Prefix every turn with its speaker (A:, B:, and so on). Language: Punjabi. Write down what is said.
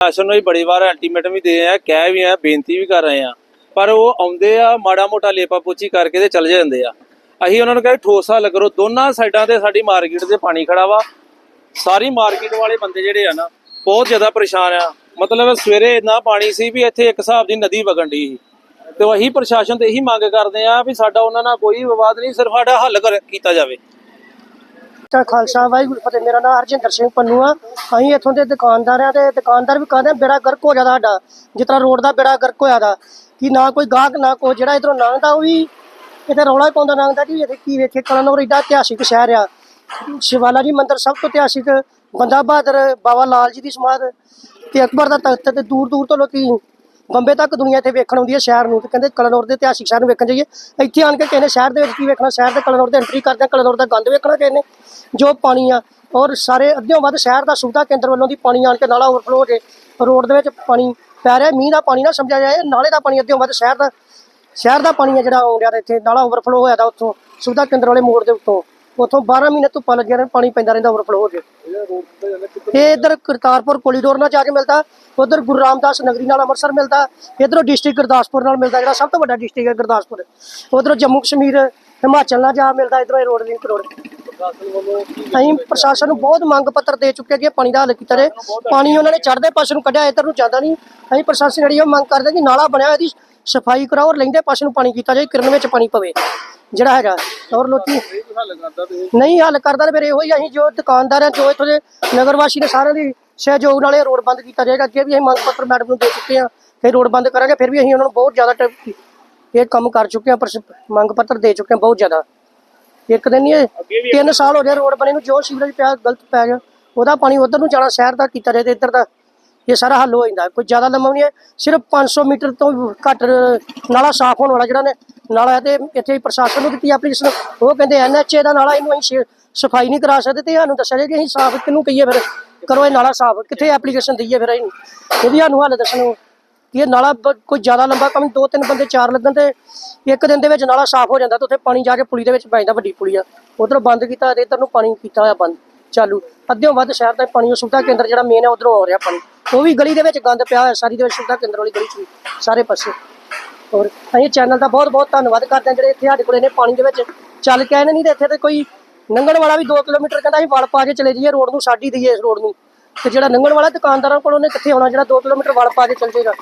A: ਪ੍ਰਸ਼ਾਸਨ ਨੂੰ ਵੀ ਬੜੀ ਵਾਰ ਅਲਟੀਮੇਟਮ ਵੀ ਦੇ ਆ ਕਹਿ ਵੀ ਆ ਬੇਨਤੀ ਵੀ ਕਰ ਰਹੇ ਆ ਪਰ ਉਹ ਆਉਂਦੇ ਆ, ਮਾੜਾ ਮੋਟਾ ਲੇਪਾ ਪੋਚੀ ਕਰਕੇ ਤੇ ਚਲ ਜਾਂਦੇ ਆ। ਅਸੀਂ ਉਹਨਾਂ ਨੂੰ ਕਹਿੰਦੇ ਠੋਸਾ ਲੱਗਰੋ, ਦੋਨਾਂ ਸਾਈਡਾਂ ਤੇ ਸਾਡੀ ਮਾਰਕੀਟ ਤੇ ਪਾਣੀ ਖੜਾ ਵਾ। ਸਾਰੀ ਮਾਰਕੀਟ ਵਾਲੇ ਬੰਦੇ ਜਿਹੜੇ ਆ ਨਾ, ਬਹੁਤ ਜ਼ਿਆਦਾ ਪਰੇਸ਼ਾਨ ਆ। ਮਤਲਬ ਸਵੇਰੇ ਇੰਨਾ ਪਾਣੀ ਸੀ ਵੀ ਇੱਥੇ ਇੱਕ ਹਿਸਾਬ ਦੀ ਨਦੀ ਵਗਣ ਦੀ ਸੀ। ਤੇ ਅਸੀਂ ਪ੍ਰਸ਼ਾਸਨ ਤੇ ਇਹੀ ਮੰਗ ਕਰਦੇ ਆ ਵੀ ਸਾਡਾ ਉਹਨਾਂ ਨਾਲ ਕੋਈ ਵਿਵਾਦ ਨਹੀਂ, ਸਿਰਫ ਸਾਡਾ ਹੱਲ ਕਰ- ਕੀਤਾ ਜਾਵੇ।
B: ਤਾਂ ਖਾਲਸਾ, ਵਾਹਿਗੁਰੂ ਫਤਿਹ। ਮੇਰਾ ਨਾਮ ਹਰਜਿੰਦਰ ਸਿੰਘ ਪੰਨੂ ਆ। ਅਸੀਂ ਇੱਥੋਂ ਦੇ ਦੁਕਾਨਦਾਰ ਆ ਤੇ ਦੁਕਾਨਦਾਰ ਵੀ ਕਹਿੰਦੇ ਬੇੜਾ ਗਰਕ ਹੋ ਜਾਂਦਾ ਸਾਡਾ। ਜਿਸ ਤਰ੍ਹਾਂ ਰੋਡ ਦਾ ਬੇੜਾ ਗਰਕ ਹੋਇਆ ਦਾ, ਕਿ ਨਾ ਕੋਈ ਗਾਹਕ, ਨਾ ਕੋਈ ਜਿਹੜਾ ਇਧਰੋਂ ਲੰਘਦਾ, ਉਹ ਵੀ ਇੱਥੇ ਰੌਲਾ ਹੀ ਪਾਉਂਦਾ ਲੰਘਦਾ ਕਿ ਇੱਥੇ ਕੀ ਵੇਖੇ ਕਲਨੌਰ ਏਡਾ ਇਤਿਹਾਸਿਕ ਸ਼ਹਿਰ ਆ। ਸ਼ਿਵਾਲਾ ਜੀ ਮੰਦਿਰ ਸਭ ਤੋਂ ਇਤਿਹਾਸਿਕ ਬੰਦਾ ਬਹਾਦਰ ਬਾਬਾ ਲਾਲ ਜੀ ਦੀ ਸਮਾਧ। ਤੇ ਅਕਬਰ ਦਾ ਤਖਤ ਤੇ ਦੂਰ ਦੂਰ ਤੋਂ ਲੋਕੀ ਬੰਬੇ ਤੱਕ ਦੁਨੀਆ ਇੱਥੇ ਵੇਖਣ ਆਉਂਦੀ ਹੈ ਸ਼ਹਿਰ ਨੂੰ, ਤੇ ਕਹਿੰਦੇ ਕਲਨੌਰ ਦੇ ਇਤਿਹਾਸਿਕ ਸ਼ਹਿਰ ਨੂੰ ਵੇਖਣ ਜਾਈਏ, ਇੱਥੇ ਆਣ ਕੇ ਕਹਿੰਦੇ ਸ਼ਹਿਰ ਦੇ ਵਿੱਚ ਕੀ ਵੇਖਣਾ? ਸ਼ਹਿਰ ਦੇ ਕਲਨੌਰ ਦੇ ਐਂਟਰੀ ਕਰਦੇ ਆ, ਕਲਨੌਰ ਦਾ ਗੰਦ ਵੇਖਣਾ ਕਹਿੰਦੇ ਜੋ ਪਾਣੀ ਆ, ਔਰ ਸਾਰੇ ਅੱਧਿਓਂ ਵੱਧ ਸ਼ਹਿਰ ਦਾ ਸੁਵਿਧਾ ਕੇਂਦਰ ਵੱਲੋਂ ਦੀ ਪਾਣੀ ਆਣ ਕੇ ਨਾਲਾ ਓਵਰਫਲੋ ਹੋ ਜੇ, ਰੋਡ ਦੇ ਵਿੱਚ ਪਾਣੀ ਪੈ ਰਿਹਾ, ਮੀਂਹ ਦਾ ਪਾਣੀ ਨਾ ਸਮਝਿਆ ਜਾਏ, ਨਾਲੇ ਦਾ ਪਾਣੀ ਅੱਧਿਓਂ ਵੱਧ ਸ਼ਹਿਰ ਦਾ ਸ਼ਹਿਰ ਦਾ ਪਾਣੀ ਆ ਜਿਹੜਾ ਆਉਣ ਡਿਆ ਇੱਥੇ ਨਾਲਾ ਓਵਰਫਲੋ ਹੋਇਆ ਦਾ ਉੱਥੋਂ, ਸੁਵਿਧਾ ਕੇਂਦਰ ਵਾਲੇ ਮੋੜ ਦੇ ਉੱਤੋਂ। ਉੱਥੋਂ 12 ਮਹੀਨੇ ਧੁੱਪਾਂ ਲੱਗੀਆਂ ਨੇ ਪਾਣੀ ਪੈਂਦਾ ਰਹਿੰਦਾ ਓਵਰਫਲੋ ਹੋ ਕੇ ਇਹ ਇਧਰ ਕਰਤਾਰਪੁਰ ਕੋਰੀਡੋਰ ਨਾਲ ਜਾ ਕੇ ਮਿਲਦਾ, ਉਧਰ ਗੁਰੂ ਰਾਮਦਾਸ ਨਗਰੀ ਨਾਲ ਅੰਮ੍ਰਿਤਸਰ ਮਿਲਦਾ, ਇਧਰੋਂ ਡਿਸਟ੍ਰਿਕਟ ਗੁਰਦਾਸਪੁਰ ਨਾਲ ਮਿਲਦਾ, ਜਿਹੜਾ ਸਭ ਤੋਂ ਵੱਡਾ ਡਿਸਟ੍ਰਿਕਟ ਹੈ ਗੁਰਦਾਸਪੁਰ। ਉਧਰੋਂ ਜੰਮੂ ਕਸ਼ਮੀਰ, ਹਿਮਾਚਲ ਨਾਲ ਜਾ ਮਿਲਦਾ, ਇਧਰੋਂ ਰੋਡ ਲਿੰਕ ਰੋਡ ਅਸੀਂ ਪ੍ਰਸ਼ਾਸਨ ਨੂੰ ਬਹੁਤ ਮੰਗ ਪੱਤਰ ਦੇ ਚੁੱਕੇ ਕਿ ਪਾਣੀ ਦਾ ਹੱਲ ਕੀਤਾ ਜਾਏ। ਪਾਣੀ ਉਹਨਾਂ ਨੇ ਚੜਦੇ ਪਾਸੇ ਨੂੰ ਕੱਢਿਆ, ਇੱਧਰ ਨੂੰ ਜਾਂਦਾ ਨਹੀਂ। ਅਸੀਂ ਪ੍ਰਸ਼ਾਸਨ ਜਿਹੜੀ ਉਹ ਮੰਗ ਕਰਦੇ ਕਿ ਨਾਲਾ ਬਣਿਆ ਹੋਇਆ ਇਹਦੀ ਸਫ਼ਾਈ ਕਰਾਓ ਔਰ ਲੈਂਦੇ ਪਾਸੇ ਨੂੰ ਪਾਣੀ ਕੀਤਾ ਜਾਏ ਕਿਰਨ ਵਿੱਚ ਪਾਣੀ ਪਵੇ ਜਿਹੜਾ ਹੈਗਾ। ਔਰ ਲੋਕੀ ਨਹੀਂ ਹੱਲ ਕਰਦਾ ਤੇ ਫਿਰ ਇਹੋ ਹੀ ਅਸੀਂ ਜੋ ਦੁਕਾਨਦਾਰ ਆ ਜੋ ਇੱਥੋਂ ਦੇ ਨਗਰ ਵਾਸੀ ਨੇ ਸਾਰਿਆਂ ਦੀ ਸਹਿਯੋਗ ਨਾਲ ਇਹ ਰੋਡ ਬੰਦ ਕੀਤਾ ਜਾਏਗਾ। ਅੱਗੇ ਵੀ ਅਸੀਂ ਮੰਗ ਪੱਤਰ ਮੈਡਮ ਨੂੰ ਦੇ ਚੁੱਕੇ ਹਾਂ ਫਿਰ ਰੋਡ ਬੰਦ ਕਰਾਂਗੇ ਫਿਰ ਵੀ ਅਸੀਂ ਉਹਨਾਂ ਨੂੰ ਬਹੁਤ ਜ਼ਿਆਦਾ ਇਹ ਕੰਮ ਕਰ ਚੁੱਕੇ ਹਾਂ ਪਰ ਮੰਗ ਪੱਤਰ ਦੇ ਚੁੱਕੇ ਹਾਂ ਬਹੁਤ ਜ਼ਿਆਦਾ। ਇੱਕ ਦਿਨ ਨਹੀਂ ਤਿੰਨ ਸਾਲ ਹੋ ਗਏ ਰੋਡ ਬਣੇ ਨੂੰ ਜੋ ਸੀਵਰੇਜ ਪਿਆ ਗਲਤ ਪੈ ਗਿਆ ਉਹਦਾ ਪਾਣੀ ਉਧਰ ਨੂੰ ਜਾਣਾ ਸ਼ਹਿਰ ਦਾ ਕੀਤਾ ਜਾਏ ਤੇ ਇੱਧਰ ਦਾ ਇਹ ਸਾਰਾ ਹੱਲ ਹੋ ਜਾਂਦਾ। ਕੋਈ ਜ਼ਿਆਦਾ ਲੰਮਾ ਨਹੀਂ ਹੈ, ਸਿਰਫ 500 ਮੀਟਰ ਤੋਂ ਵੀ ਘੱਟ ਨਾਲਾ ਸਾਫ਼ ਹੋਣ ਵਾਲਾ ਜਿਹੜਾ ਨੇ, ਨਾਲਾ ਹੈ ਤੇ ਇੱਥੇ ਪ੍ਰਸ਼ਾਸਨ ਨੂੰ ਦਿੱਤੀ ਐਪਲੀਕੇਸ਼ਨ ਉਹ ਕਹਿੰਦੇ ਐਨਐਚਏ ਦਾ ਨਾਲਾ ਇਹਨੂੰ ਅਸੀਂ ਸਫ਼ਾਈ ਨਹੀਂ ਕਰਾ ਸਕਦੇ ਤੇ ਸਾਨੂੰ ਦੱਸਿਆ ਜਾਏ ਕਿ ਅਸੀਂ ਸਾਫ਼ ਕਿਹਨੂੰ ਕਹੀਏ ਫਿਰ? ਕਰੋ ਇਹ ਨਾਲਾ ਸਾਫ਼, ਕਿੱਥੇ ਐਪਲੀਕੇਸ਼ਨ ਦਈਏ ਫਿਰ ਇਹਨੂੰ? ਇਹਦੀ ਸਾਨੂੰ ਹੱਲ ਦੱਸਣੋ ਕਿ ਇਹ ਨਾਲਾ ਕੋਈ ਜ਼ਿਆਦਾ ਲੰਬਾ ਕੰਮ ਦੋ ਤਿੰਨ ਬੰਦੇ, ਚਾਰ ਲੱਗਣ ਤੇ ਇੱਕ ਦਿਨ ਦੇ ਵਿੱਚ ਨਾਲਾ ਸਾਫ਼ ਹੋ ਜਾਂਦਾ ਤੇ ਉੱਥੇ ਪਾਣੀ ਜਾ ਕੇ ਪੁਲੀ ਦੇ ਵਿੱਚ ਪੈ ਜਾਂਦਾ ਵੱਡੀ ਪੁਲੀ ਆ। ਉਧਰੋਂ ਬੰਦ ਕੀਤਾ ਤੇ ਇੱਧਰ ਨੂੰ ਪਾਣੀ ਕੀਤਾ ਹੋਇਆ ਬੰਦ। ਚਾਲੂ। ਅੱਧਿਓਂ ਵੱਧ ਸ਼ਹਿਰ ਦਾ ਪਾਣੀ ਉਹ ਸੁਵਿਧਾ ਕੇਂਦਰ ਜਿਹੜਾ ਮੇਨ ਹੈ ਉਧਰੋਂ ਆ ਰਿਹਾ ਪਾਣੀ। ਉਹ ਵੀ ਗਲੀ ਦੇ ਵਿੱਚ ਗੰਦ ਪਿਆ ਹੋਇਆ ਸਾਰੀ ਦੇ ਵਿੱਚ ਸੁਵਿਧਾ ਕੇਂਦਰ ਵਾਲੀ ਗਲੀ ਚ ਵੀ, ਸਾਰੇ ਪਾਸੇ। ਔਰ ਅਸੀਂ ਚੈਨਲ ਦਾ ਬਹੁਤ ਬਹੁਤ ਧੰਨਵਾਦ ਕਰਦੇ ਹਾਂ ਜਿਹੜੇ ਇੱਥੇ ਸਾਡੇ ਕੋਲੇ ਨੇ ਪਾਣੀ ਦੇ ਵਿੱਚ ਚੱਲ ਕੇ ਆਏ ਨੇ। ਨਹੀਂ ਤੇ ਇੱਥੇ ਤੇ ਕੋਈ ਲੰਘਣ ਵਾਲਾ ਵੀ 2 ਕਿਲੋਮੀਟਰ ਕਹਿੰਦਾ ਅਸੀਂ ਵਲ ਪਾ ਕੇ ਚਲੇ ਜਾਈਏ ਰੋਡ ਨੂੰ ਸਾਡੀ ਦਈਏ ਇਸ ਰੋਡ ਨੂੰ। ਤੇ ਜਿਹੜਾ ਲੰਘਣ ਵਾਲਾ ਦੁਕਾਨਦਾਰਾਂ ਕੋਲ ਉਹਨੇ ਕਿੱਥੇ ਆਉਣਾ ਜਿਹੜਾ 2 ਕਿਲੋਮੀਟਰ ਵਲ ਪਾ ਕੇ ਚੱਲ ਜਾਏਗਾ?